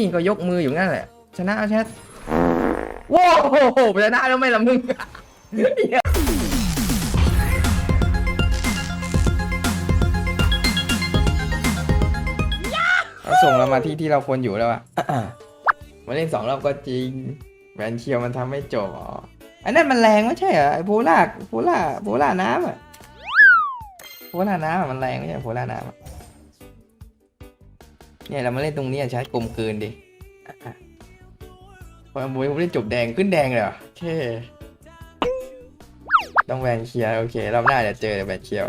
นี่ก็ยกมืออยู่นั่นแหละ ชนะเอาแชทว้าวชนะแล้วไม่ละมึงเขาส่งเรามาที่ที่เราควรอยู่แล้วอะมาเล่นสองรอบก็จริงแวนเชียวมันทำไม่จบอ๋ออันนั้นมันแรงไม่ใช่เหรอไอ้โพล่าโพล่าโพล่าน้ำอะโพล่าน้ำอะมันแรงไม่ใช่โพล่าน้ำอะ เนี่ยเรามาเล่นตรงนี้อะใช้กลมเกินดิพอบุ้ยผมเล่นจบแดงขึ้นแดงเลยเหรอโอเคต้องแวนเคียร์โอเครอบหน้าจะเจอแวนเคียว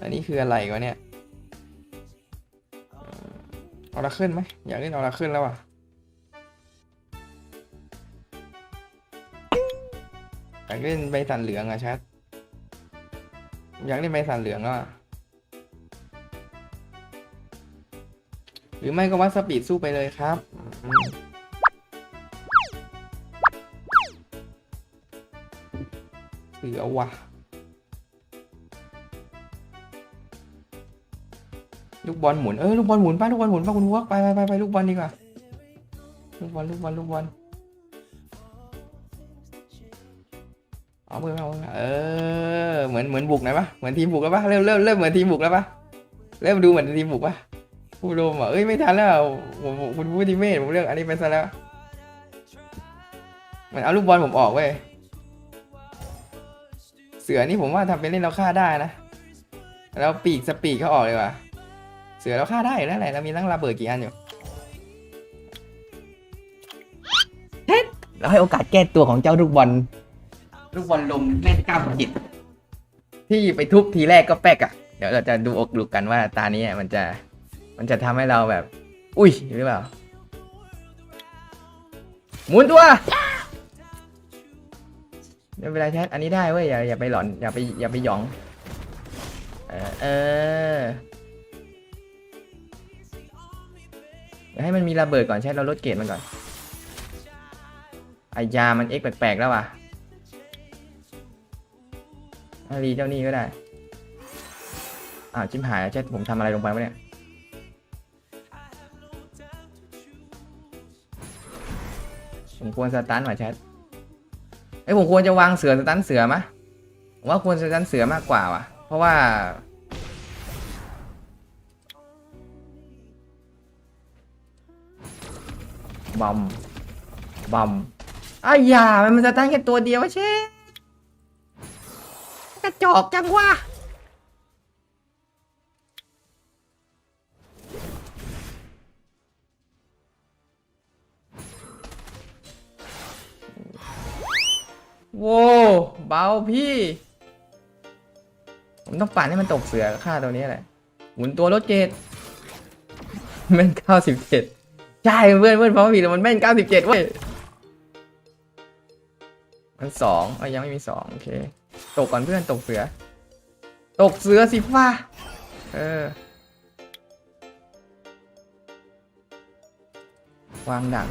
อันนี้คืออะไรวะเนี่ยเอาละขึ้นไหมอยากเล่นเอาละขึ้นแล้วอะอยากเล่นใบสันเหลืองอะชัด อยากเล่นใบสันเหลืองอะ รือไม่ก็วัดสปีดสู้ไปเลยครับอืมเสือว่ะลูกบอลหมุน เออลูกบอลหมุนป้าลูกบอลหมุนป้าคุณวัวไปไปไปไปลูกบอลดีกว่า ลูกบอลลูกบอลลูกบอลเอามือเอาเออ เหมือนเหมือนบุกหนปะเหมือนทีมบุกแล้วปะเริ่มเริ่มเริ่มเหมือนทีมบุกแล้วปะเริ่มดูเหมือนทีมบุกปะ ผู้โดมอะเอ้ยไม่ทันแล้วผมผมคุณผู้ทีมเมทผมเลือกอันนี้ไปซะแล้วมันเอาลูกบอลผมออกเว้ยเสือนี่ผมว่าทำเป็นเล่นเราฆ่าได้นะแล้วปีกสปีกเขาออกเลยว่ะ เสือเราฆ่าได้อยู่แล้วแหละเรามีตั้งระเบิดกี่อันอยู่เฮ็ดเราให้โอกาสแก้ตัวของเจ้าลูกบอลลูกบอลลมเล่นก้าวจิตที่ไปทุบทีแรกก็แป๊กอะ่ะ เดี๋ยวเราจะดูอกดูกันว่าตานี้มันจะ มันจะทำให้เราแบบ อุ้ยหรือเปล่า หมุนตัวไม่เป็นไรแทสอันนี้ได้เว้ยอย่าอย่าไปหลอนอย่าไปอย่าไปหยอง เออเออเดี๋ยวให้มันมีระเบิดก่อนใช่เราลดเกรดมันก่อนไอยามันเอ็กแปลกๆแล้วว่ะอารีเจ้านี่ก็ได้อ้าจิ้มหายแล้วใช่ผมทำอะไรลงไปวะเนี่ย ผมควรสตันหมาแชทเอ้ยผมควรจะวางเสือสตันเสือมะผมว่าควรสตันเสือมากกว่าว่ะ เพราะว่า บอม บอมอ้ายามันมันสตันแค่ตัวเดียวเช่กระจอกจังวะ โว้เบาพี่ ผมต้องปั่นให้มันตกเสือค่าตัวนี้แหละ หมุนตัวรถเกตแม่นเก้าสิบเจ็ดใช่เพื่อนเพื่อนเพราะว่าผิดมันแม่นเก้าสิบเจ็ดเว้ย มันสองเอ้ยยังไม่มีสองโอเค ตกก่อนเพื่อนตกเสือ ตกเสือสิฟ้าเออ วางดัก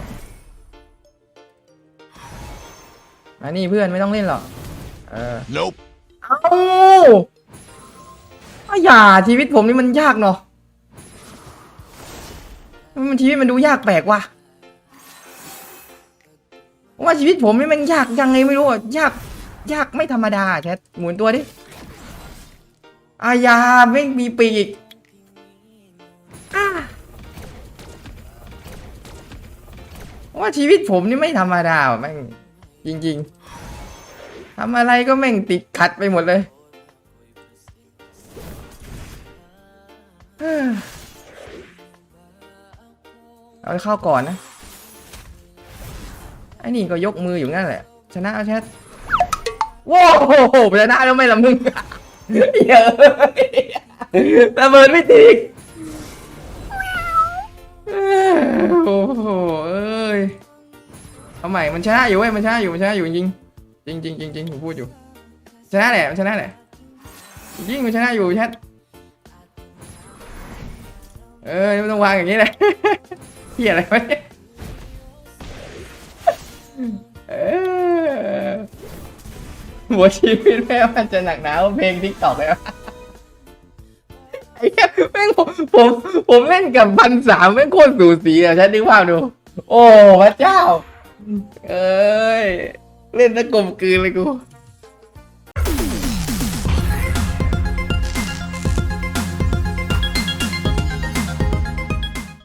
มานี่เพื่อนไม่ต้องเล่นหรอก เออ Nope. เอ้าอ้าวอย่าชีวิตผมนี่มันยากเนาะมันชีวิตมันดูยากแปลกว่ะว่าชีวิตผมนี่มันยากยังไงไม่รู้อะยากยากไม่ธรรมดาแชทหมุนตัวดิอายาไม่มีปีกอ่าว่าชีวิตผมนี่ไม่ธรรมดาว่ะแม่ง จริงๆทำอะไรก็แม่งติดขัดไปหมดเลยเอาเข้าก่อนนะไอ้นี่ก็ยกมืออยู่นั่นแหละ ชนะเอาแชทว้าวชนะแล้วไม่ละมึงเยอะระเบิดไม่ติด ใหม่มันชนะอยู่เว้ยมันชนะอยู่มันชนะอยู่จริงจริงจริงจริงผมพูดอยู่ชนะแหละมันชนะแหละจริงมันชนะอยู่ชัดเออไม่ต้องวางอย่างนี้เลยเหี้ยอะไรไะเนี่เออหัวชีพิตแม่มันจะหนักหนาเพลงทิกตอกเลยวไอ้แม่งผมผมผมเล่นกับพันสามแม่งโคตรสูสีอะฉันนึกภาพดู โอ้พระเจ้า เอ้ย เล่นนะกกลมกลืนเลยกู